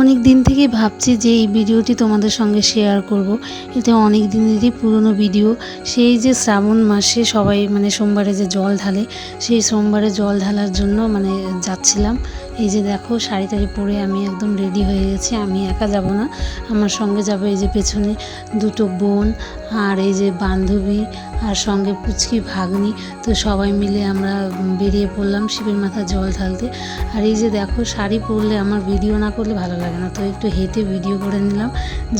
অনেক দিন থেকেই ভাবছি যে এই ভিডিওটি তোমাদের সঙ্গে শেয়ার করব। এটা অনেক দিনেরই পুরনো ভিডিও। সেই যে শ্রাবণ মাসে সবাই মানে সোমবারে যে জল ঢালে, সেই সোমবারে জল ঢালার জন্য মানে যাচ্ছিলাম। এই যে দেখো, শাড়ি টাড়ি পরে আমি একদম রেডি হয়ে গেছি। আমি একা যাব না। আমার সঙ্গে যাবে এই যে পেছনে দুটো বোন আর এই যে বান্ধবী আর সঙ্গে পুচকি ভাগ্নি। তো সবাই মিলে আমরা বেরিয়ে পড়লাম শিবের মাথায় জল ঢালতে। আর এই যে দেখো, শাড়ি পরলে আমার ভিডিও না করলে ভালো লাগে না। তো একটু হেঁটে ভিডিও করে নিলাম।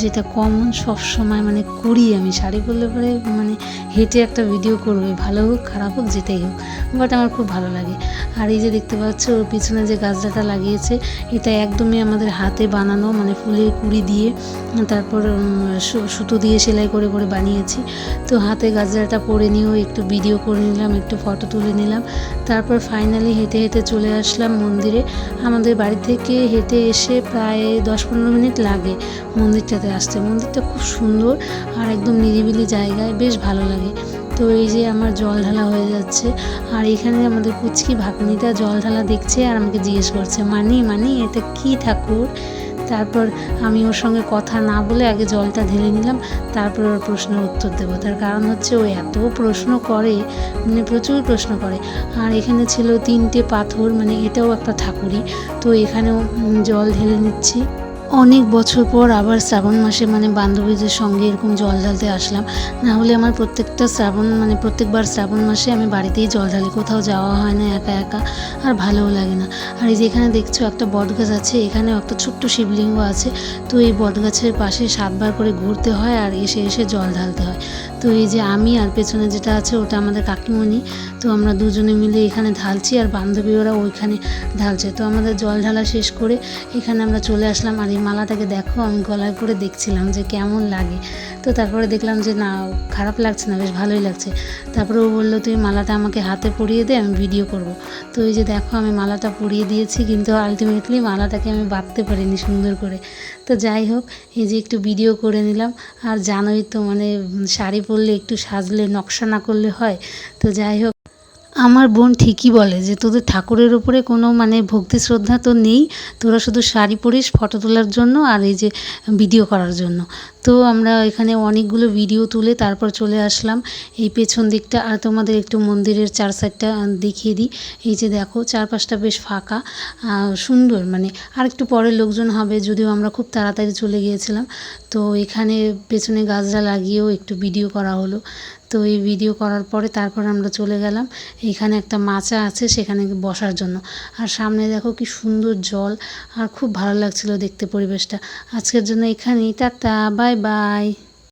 যেটা কমন সব সময় মানে করি আমি। শাড়ি পরলে পরে মানে হেঁটে একটা ভিডিও করবে। ভালো হোক, খারাপ হোক, যেটাই হোক। বাট আমার খুব ভালো লাগে। আর এই যে দেখতে পাচ্ছ, ওর পিছনে যে গাছটাটা লাগিয়েছে, এটা একদমই আমাদের হাতে বানানো মানে ফুলের কুড়ি দিয়ে। তারপর সুতো দিয়ে সেলাই করে করে বানিয়েছি। তো হাতে গাজরাটা পরে নিয়েও একটু ভিডিও করে নিলাম, একটু ফটো তুলে নিলাম। তারপর ফাইনালি হেঁটে হেঁটে চলে আসলাম মন্দিরে। আমাদের বাড়ি থেকে হেঁটে এসে প্রায় দশ পনেরো মিনিট লাগে মন্দিরটাতে আসতে। মন্দিরটা খুব সুন্দর আর একদম নিরিবিলি জায়গায় বেশ ভালো লাগে। তো এই যে আমার জল ঢালা হয়ে যাচ্ছে আর এখানে আমাদের কুচকি ভাগ্নিটা জল ঢালা দেখছে আর আমাকে জিজ্ঞেস করছে, মানি মানি, এটা কি ঠাকুর? তারপর আমি ওর সঙ্গে কথা না বলে আগে জলটা ঢেলে নিলাম, তারপর ওর প্রশ্নের উত্তর দেবো। তার কারণ হচ্ছে ও এত প্রশ্ন করে মানে প্রচুর প্রশ্ন করে। আর এখানে ছিল তিনটে পাথর মানে এটাও একটা ঠাকুরই। তো এখানেও জল ঢেলে নিচ্ছি। অনেক বছর পর আবার শ্রাবণ মাসে মানে বান্ধবীদের সঙ্গে এরকম জল ঢালতে আসলাম। না হলে আমার প্রত্যেকটা শ্রাবণ মানে প্রত্যেকবার শ্রাবণ মাসে আমি বাড়িতেই জল ঢালি, কোথাও যাওয়া হয় না একা একা, আর ভালোও লাগে না। আর এই যে এখানে দেখছ একটা বটগাছ আছে এখানেও একটা ছোট্ট শিবলিঙ্গ আছে, তো এই বটগাছের পাশে সাতবার করে ঘুরতে হয় আর এসে এসে জল ঢালতে হয়। তো এই যে আমি আর পেছনে যেটা আছে ওটা আমাদের কাকিমণি, তো আমরা দুজনে মিলে এখানে ঢালছি আর বান্ধবী ওরা ওইখানে ঢালছে। তো আমাদের জল ঢালা শেষ করে এখানে আমরা চলে আসলাম আর মালাটাকে দেখো, আমি গলায় পরে দেখছিলাম যে কেমন লাগে। তো তারপরে দেখলাম যে না, খারাপ লাগছে না, বেশ ভালোই লাগছে। তারপরে ও বলল, তুই মালাটা আমাকে হাতে পরিয়ে দে, আমি ভিডিও করব। তো এই যে দেখো, আমি মালাটা পরিয়ে দিয়েছি, কিন্তু আলটিমেটলি মালাটাকে আমি বাঁধতে পারিনি সুন্দর করে। তো যাই হোক, এই যে একটু ভিডিও করে নিলাম। আর জানোই তো মানে শাড়ি পরলে একটু সাজলে, নকশা না করলে হয়। তো যাই হোক আমার বোন ঠিকই বলে যে, তোদের ঠাকুরের ওপরে কোনো মানে ভক্তি শ্রদ্ধা তো নেই। তোরা শুধু শাড়ি পরিস ফটো তোলার জন্য আর এই যে ভিডিও করার জন্য। তো আমরা এখানে অনেকগুলো ভিডিও তুলে তারপর চলে আসলাম। এই পেছন দিকটা আর তোমাদের একটু মন্দিরের চার সাইডটা দেখিয়ে দিই। এই যে দেখো, চারপাশটা বেশ ফাঁকা সুন্দর মানে আর একটু পরে লোকজন হবে যদিও আমরা খুব তাড়াতাড়ি চলে গিয়েছিলাম। তো এখানে পেছনে গাছটা লাগিয়েও একটু ভিডিও করা হলো। তো এই ভিডিও করার পরে তারপর আমরা চলে গেলাম। এখানে একটা মাচা আছে সেখানে বসার জন্য। আর সামনে দেখো কি সুন্দর জল। আর খুব ভালো লাগছিল দেখতে পরিবেশটা। আজকের জন্য এখানেই, টাটা, বাই বাই।